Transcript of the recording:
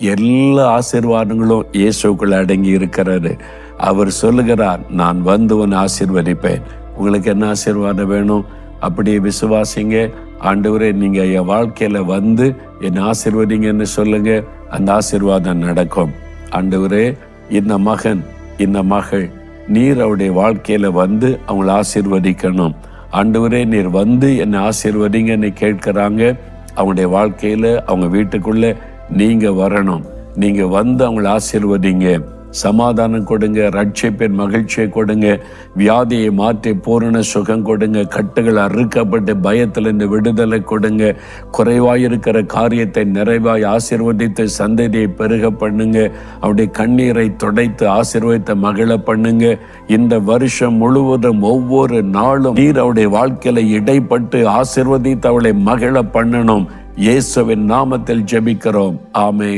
எல்லா ஆசீர்வாதங்களும் இயேசுக்குள் அடங்கி இருக்கிறாரு அவர் சொல்லுகிறார் நான் வந்து உன் ஆசீர்வதிப்பேன். உங்களுக்கு என்ன ஆசீர்வாதம் வேணும்? அப்படியே விசுவாசிங்க. ஆண்டவரே நீங்க என் வாழ்க்கையில வந்து என்னை ஆசீர்வதிங்கன்னு சொல்லுங்க. அந்த ஆசீர்வாதம் நடக்கும். ஆண்டவரே இந்த மகன் இந்த மகள் நீர் அவருடைய வாழ்க்கையில வந்து அவங்கள ஆசீர்வதிக்கணும். ஆண்டவரே நீர் வந்து என்னை ஆசீர்வதிங்கன்னு கேட்கிறாங்க. அவங்களுடைய வாழ்க்கையில அவங்க வீட்டுக்குள்ள நீங்க வரணும். நீங்க வந்து அவங்கள ஆசீர்வதிங்க. சமாதானம் கொடுங்க ரட்சிப்பின் மகிழ்ச்சியை கொடுங்க வியாதியை மாற்றி பூரண சுகம் கொடுங்க கட்டுகள் அறுக்கப்பட்டு பயத்திலிருந்து விடுதலை கொடுங்க. குறைவாயிருக்கிற காரியத்தை நிறைவாய் ஆசீர்வதித்து சந்ததியை பெருக பண்ணுங்க. அவருடைய கண்ணீரை துடைத்து ஆசீர்வதித்த மகிழ பண்ணுங்க. இந்த வருஷம் முழுவதும் ஒவ்வொரு நாளும் நீர் அவருடைய வாழ்க்கையில இடைப்பட்டு ஆசீர்வதித்து அவளை மகிழ பண்ணணும். இயேசுவின் நாமத்தில் ஜெபிக்கிறோம். ஆமே